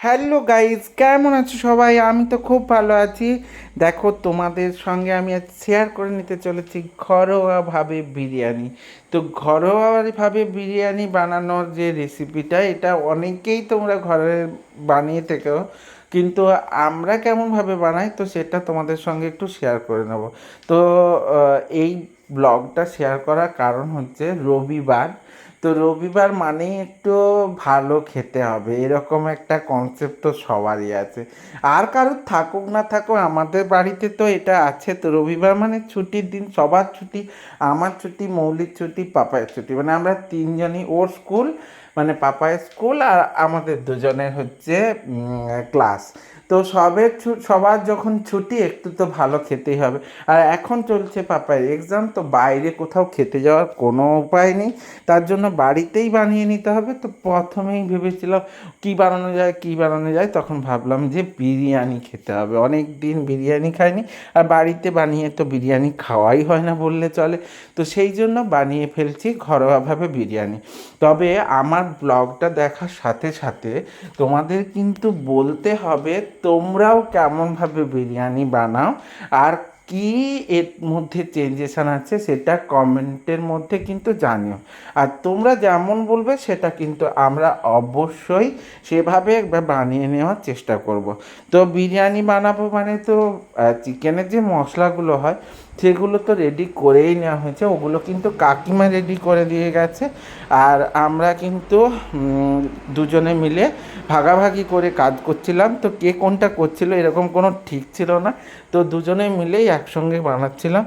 Hello guys কেমন আছো সবাই? আমি তো খুব ভালো আছি। দেখো, তোমাদের সঙ্গে আমি আজ শেয়ার করে নিতে চলেছি ঘরোয়াভাবে বিরিয়ানি। তো ঘরোয়াভাবে বিরিয়ানি বানানোর যে রেসিপিটা এটা অনেকেই তোমরা ঘরে বানিয়ে থেকেও, কিন্তু আমরা কেমনভাবে বানাই, তো সেটা তোমাদের সঙ্গে একটু শেয়ার করে নেব। তো এই ব্লগটা শেয়ার করার কারণ হচ্ছে রবিবার। তো রবিবার মানেই একটু ভালো খেতে হবে, এরকম একটা কনসেপ্ট তো সবারই আছে। আর কারোর থাকুক না থাকুক, আমাদের বাড়িতে তো এটা আছে, তো রবিবার মানে ছুটির দিন, সবার ছুটি, আমার ছুটি মৌলিক ছুটি, পাপায়ের ছুটি। মানে আমরা তিনজনই, ওর স্কুল মানে পাপায়ের স্কুল আর আমাদের দুজনের হচ্ছে ক্লাস তো সবের ছু- সবার যখন ছুটি, একটু তো ভালো খেতেই হবে। আর এখন চলছে পাপায়ের এক্সাম তো বাইরে কোথাও খেতে যাওয়ার কোনো উপায় নেই। তার জন্য বাড়িতেই বানিয়ে নিতে হবে। তো প্রথমেই ভেবেছিলাম কী বানানো যায়, কী বানানো যায়। তখন ভাবলাম যে বিরিয়ানি খেতে হবে। অনেক দিন বিরিয়ানি খাইনি। আর বাড়িতে বানিয়ে তো বিরিয়ানি খাওয়াই হয় না বললে চলে। তো সেই জন্য বানিয়ে ফেলছি ঘরোয়াভাবে বিরিয়ানি। তবে আমার ব্লগটা দেখার সাথে সাথে তোমাদের কিন্তু বলতে হবে তোমরাও কেমনভাবে বিরিয়ানি বানাও? আর কি এর মধ্যে চেঞ্জেশন আছে সেটা কমেন্টের মধ্যে কিন্তু জানিও। আর তোমরা যেমন বলবে সেটা কিন্তু আমরা অবশ্যই সেভাবে বানিয়ে নেওয়ার চেষ্টা করব। তো বিরিয়ানি বানাবো মানে তো চিকেনের যে মশলাগুলো হয় সেগুলো তো রেডি করেই নেওয়া হয়েছে, ওগুলো কিন্তু কাকিমা রেডি করে দিয়ে গেছে। আর আমরা কিন্তু দুজনে মিলে ভাগাভাগি করে কাজ করছিলাম। তো কে কোনটা করছিল এরকম কোনো ঠিক ছিল না। তো দুজনে মিলেই একসঙ্গে বানাচ্ছিলাম।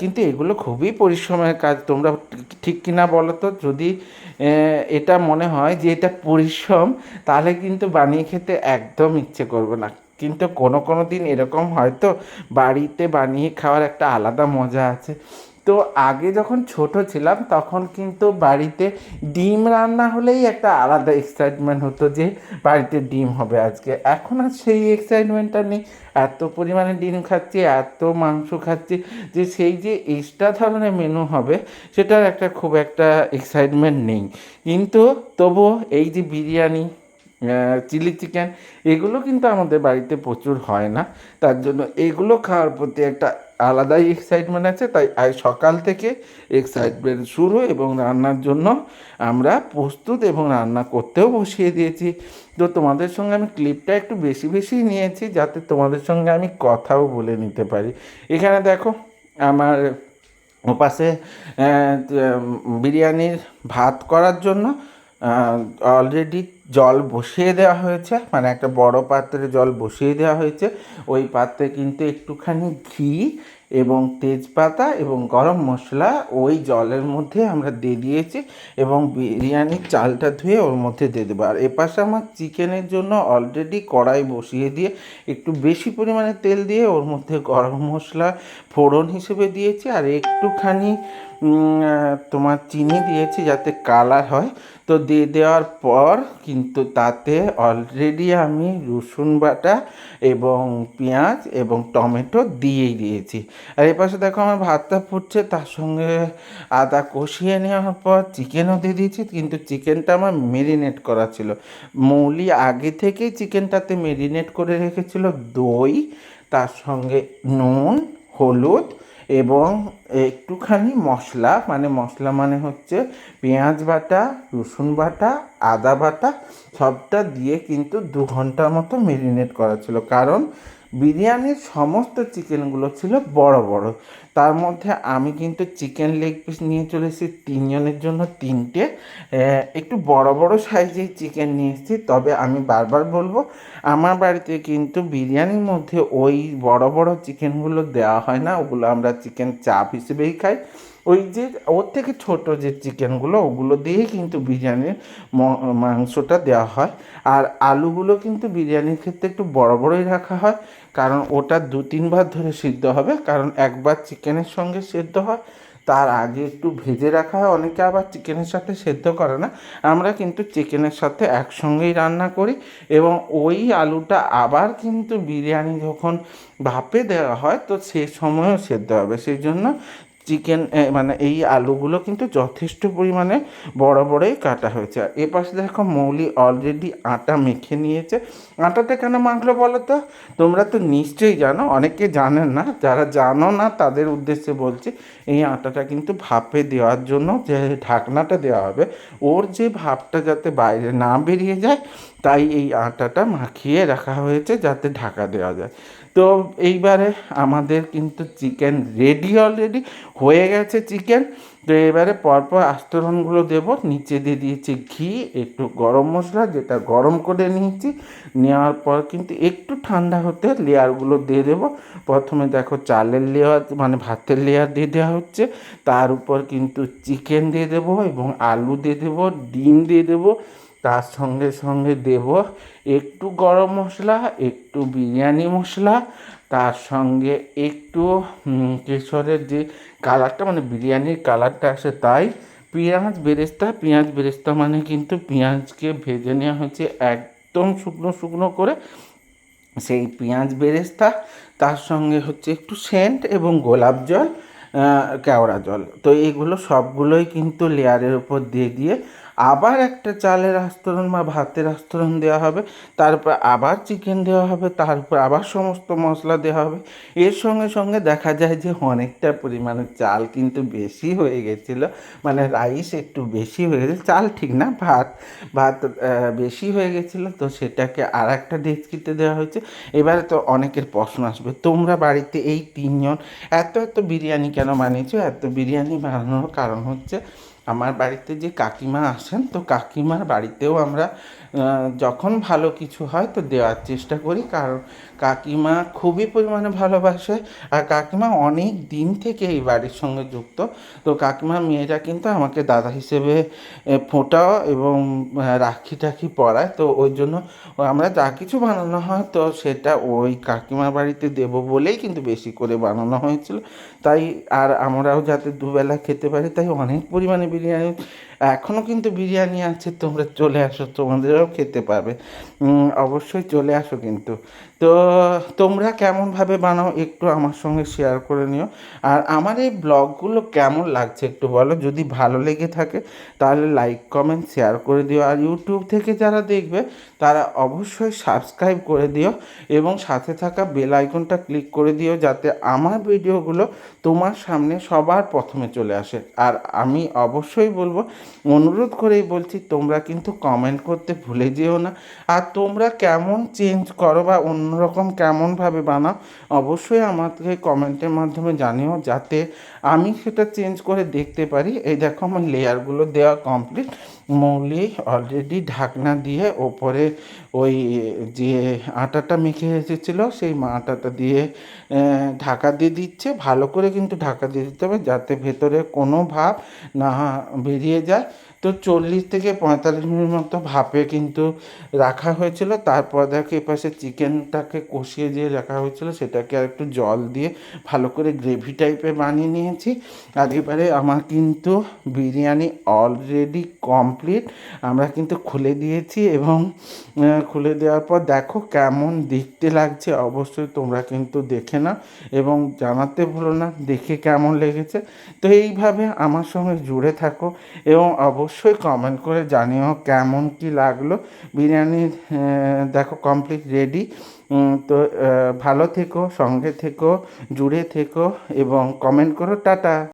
কিন্তু এগুলো খুবই পরিশ্রমের কাজ। তোমরা ঠিক কিনা বলো তো? যদি এটা মনে হয় যে এটা পরিশ্রম, তাহলে কিন্তু বানিয়ে খেতে একদম ইচ্ছে করবে না। কিন্তু কোনো কোনো দিন এরকম হয়তো বাড়িতে বানিয়ে খাওয়ার একটা আলাদা মজা আছে। তো আগে যখন ছোট ছিলাম তখন কিন্তু বাড়িতে ডিম রান্না হলেই একটা আলাদা এক্সাইটমেন্ট হতো যে বাড়িতে ডিম হবে আজকে। এখন আর সেই এক্সাইটমেন্টটা নেই। এত পরিমাণে ডিম খাচ্ছি, এত মাংস খাচ্ছি যে সেই যে এক্সট্রা ধরনের মেনু হবে সেটার একটা খুব একটা এক্সাইটমেন্ট নেই। কিন্তু তবুও এই যে বিরিয়ানি চিলি চিকেন, এগুলো কিন্তু আমাদের বাড়িতে প্রচুর হয় না। তার জন্য এগুলো খাওয়ার প্রতি একটা আলাদাই এক্সাইটমেন্ট আছে। তাই আজ সকাল থেকে এক্সাইটমেন্ট শুরু এবং রান্নার জন্য আমরা প্রস্তুত এবং রান্না করতেও বসিয়ে দিয়েছি। তো তোমাদের সঙ্গে আমি ক্লিপটা একটু বেশি বেশি নিয়েছি যাতে তোমাদের সঙ্গে আমি কথাও বলে নিতে পারি। এখানে দেখো আমার ওপাশে বিরিয়ানির ভাত করার জন্য অলরেডি জল বসিয়ে দেওয়া হয়েছে মানে একটা বড় পাত্রে জল বসিয়ে দেওয়া হয়েছে। ওই পাত্রে কিন্তু একটুখানি ঘি এবং তেজপাতা এবং গরম মশলা ওই জলের মধ্যে আমরা দিয়ে দিয়েছি এবং বিরিয়ানির চালটা ধুয়ে ওর মধ্যে দিয়ে দেবো। আর এপাশে আমার চিকেনের জন্য অলরেডি কড়াই বসিয়ে দিয়ে একটু বেশি পরিমাণে তেল দিয়ে ওর মধ্যে গরম মশলা ফোড়ন হিসেবে দিয়েছি আর একটুখানি তোমার চিনি দিয়েছি যাতে কালার হয়। তো দিয়ে দেওয়ার পর কিন্তু তাতে অলরেডি আমি রসুন বাটা এবং পেঁয়াজ এবং টমেটো দিয়েই দিয়েছি। আর এপাশে দেখো আমার ভাতটা ফুটছে, তার সঙ্গে আদা কষিয়ে নেওয়ার পর চিকেনও দিয়ে দিয়েছি, কিন্তু চিকেনটা আমার মেরিনেট করা ছিল। মৌলি আগে থেকেই চিকেনটাতে মেরিনেট করে রেখেছিল দই, তার সঙ্গে নুন, হলুদ এবং একটুখানি মশলা মানে মশলা মানে হচ্ছে পেঁয়াজ বাটা, রসুন বাটা, আদা বাটা, সবটা দিয়ে কিন্তু দু ঘণ্টার মতো মেরিনেট করা ছিল। কারণ বিরিয়ানির সমস্ত চিকেনগুলো ছিল বড় বড়। তার মধ্যে আমি কিন্তু চিকেন লেগ পিস নিয়ে চলে এসেছি। তিনজনের জন্য তিনটে। একটু বড় বড় সাইজের চিকেন নিয়ে এসেছি। তবে আমি বারবার বলব, আমার বাড়িতে কিন্তু বিরিয়ানির মধ্যে ওই বড় বড় চিকেনগুলো দেওয়া হয় না। ওগুলো আমরা চিকেন চাপ হিসেবেই খাই। ওই যে, ওর থেকে ছোট যে চিকেনগুলো ওগুলো দিয়েই কিন্তু বিরিয়ানির মাংসটা দেওয়া হয়। আর আলুগুলো কিন্তু বিরিয়ানির ক্ষেত্রে একটু বড় বড়ই রাখা হয়, কারণ ওটা দু, তিনবার ধরে সিদ্ধ হবে। কারণ একবার চিকেনের সঙ্গে সেদ্ধ হয়, তার আগে একটু ভেজে রাখা হয়। অনেকে আবার চিকেনের সাথে সেদ্ধ করে না। আমরা কিন্তু চিকেনের সাথে একসঙ্গেই রান্না করি এবং ওই আলুটা আবার কিন্তু বিরিয়ানি যখন ভাপে দেওয়া হয়, তো সে সময়ও সেদ্ধ হবে। সেই জন্য চিকেন মানে এই আলুগুলো কিন্তু যথেষ্ট পরিমাণে বড় বড়ই কাটা হয়েছে। আর এ পাশে দেখো মৌলি অলরেডি আটা মেখে নিয়েছে। আটাটা কেন মাখলো বলো তো? তোমরা তো নিশ্চয়ই জানো, অনেকে জানেন না, যারা জানো না তাদের উদ্দেশ্যে বলছি, এই আটাটা কিন্তু ভাপে দেওয়ার জন্য যে ঢাকনাটা দেওয়া হবে, ওর যে ভাপটা যাতে বাইরে না বেরিয়ে যায় তাই এই আটাটা মাখিয়ে রাখা হয়েছে যাতে ঢাকা দেওয়া যায়। তো এইবারে আমাদের কিন্তু চিকেন রেডি অলরেডি হয়ে গেছে চিকেন। তো এবারে পরপর আস্তরণগুলো দেব। নিচে দিয়ে দিয়েছি ঘি, একটু গরম মশলা, যেটা গরম করে নিয়েছি। নেওয়ার পর কিন্তু একটু ঠান্ডা হতে লেয়ারগুলো দিয়ে দেবো। প্রথমে দেখো চালের লেয়ার মানে ভাতের লেয়ার দিয়ে দেওয়া হচ্ছে। তার উপর কিন্তু চিকেন দিয়ে দেবো এবং আলু দিয়ে দেবো, ডিম দিয়ে দেবো। তার সঙ্গে সঙ্গে দেব একটু গরম মশলা, একটু বিরিয়ানি মশলা, তার সঙ্গে একটু কেশরের যে কালারটা মানে বিরিয়ানির কালারটা আসে তাই পেঁয়াজ বেরেস্তা পেঁয়াজ বেরেস্তা মানে কিন্তু পেঁয়াজকে ভেজে নেওয়া হয়েছে একদম শুকনো শুকনো করে। সেই পেঁয়াজ বেরেস্তা, তার সঙ্গে হচ্ছে একটু সেন্ট এবং গোলাপ জল কেওড়া জল। তো এগুলো সবগুলোই কিন্তু লেয়ারের উপর দিয়ে দিয়ে আবার একটা চালের আস্তরণ বা ভাতের আস্তরণ দেওয়া হবে, তারপর আবার চিকেন দেওয়া হবে, তারপর আবার সমস্ত মশলা দেওয়া হবে। এর সঙ্গে সঙ্গে দেখা যায় যে অনেকটা পরিমাণে চাল কিন্তু বেশি হয়ে গেছিল মানে রাইস একটু বেশি হয়ে গেছে, চাল ঠিক না, ভাত ভাত বেশি হয়ে গেছিল, তো সেটাকে আর একটা ডেচকিতে দেওয়া হয়েছে। এবারে তো অনেকের প্রশ্ন আসবে, তোমরা বাড়িতে এই তিনজন এত এত বিরিয়ানি কেন বানিয়েছো? এত বিরিয়ানি বানানোর কারণ হচ্ছে আমার বাড়িতে যে কাকিমা আসেন তো কাকিমার বাড়িতেও আমরা যখন ভালো কিছু হয় তো দেওয়ার চেষ্টা করি। কারণ কাকিমা খুবই পরিমাণে ভালোবাসে আর কাকিমা অনেক দিন থেকে এই বাড়ির সঙ্গে যুক্ত। তো কাকিমা মেয়েরা কিন্তু আমাকে দাদা হিসেবে ফোঁটাও এবং রাখি টাখি পরায়। তো ওই জন্য আমরা যা কিছু বানানো হয় তো সেটা ওই কাকিমার বাড়িতে দেব বলেই কিন্তু বেশি করে বানানো হয়েছিল। তাই আর আমরাও যাতে দুবেলা খেতে পারি, তাই অনেক পরিমাণে বিরিয়ানি এখনও কিন্তু বিরিয়ানি আছে, তোমরা চলে আসো, তোমাদেরও খেতে পারবে অবশ্যই চলে আসো কিন্তু। তো, তোমরা কেমনভাবে বানাও একটু আমার সঙ্গে শেয়ার করে নিও। আর আমার এই ব্লগগুলো কেমন লাগছে একটু বলো, যদি ভালো লেগে থাকে তাহলে লাইক কমেন্ট শেয়ার করে দিও। আর ইউটিউব থেকে যারা দেখবে, তারা অবশ্যই সাবস্ক্রাইব করে দিও এবং সাথে থাকা বেল আইকনটা ক্লিক করে দিও যাতে আমার ভিডিওগুলো তোমার সামনে সবার প্রথমে চলে আসে। আর আমি অবশ্যই বলব অনুরোধ করেই বলছি, তোমরা কিন্তু কমেন্ট করতে ভুলে যেও না। আর তোমরা কেমন চেঞ্জ করো বা অন্যরকম কেমনভাবে বানাও, অবশ্যই আমাকে কমেন্টের মাধ্যমে জানিও, যাতে আমি সেটা চেঞ্জ করে দেখতে পারি। এই দেখো আমার লেয়ারগুলো দেওয়া কমপ্লিট মৌলি অলরেডি ঢাকনা দিয়ে ওপরে ওই যে আটাটা মেখে এসেছিল, সেই আটাটা দিয়ে ঢাকা দিয়ে দিচ্ছে। ভালো করে কিন্তু ঢাকা দিয়ে দিতে হবে যাতে ভেতরে কোনো ভাব না বেরিয়ে যায়। তো চল্লিশ থেকে পঁয়তাল্লিশ মিনিট মতো ভাপে কিন্তু রাখা হয়েছিল। তারপর দেখো এপাশে চিকেনটাকে কষিয়ে দিয়ে রাখা হয়েছিল, সেটাকে আর একটু জল দিয়ে ভালো করে গ্রেভি টাইপের বানিয়ে নিয়েছি। আর এবারে আমার কিন্তু বিরিয়ানি অলরেডি কমপ্লিট আমরা কিন্তু খুলে দিয়েছি এবং খুলে দেওয়ার পর দেখো কেমন দেখতে লাগছে। অবশ্যই তোমরা কিন্তু দেখে না এবং জানাতে ভুলো না, দেখে কেমন লেগেছে। তো এইভাবে আমার সঙ্গে জুড়ে থাকো এবং অবশ্যই কমেন্ট করে জানিও কেমন কি লাগল। বিরিয়ানি দেখো কমপ্লিট রেডি তো ভালো থেকো, সঙ্গে থেকো, জুড়ে থেকো এবং কমেন্ট করো, টাটা।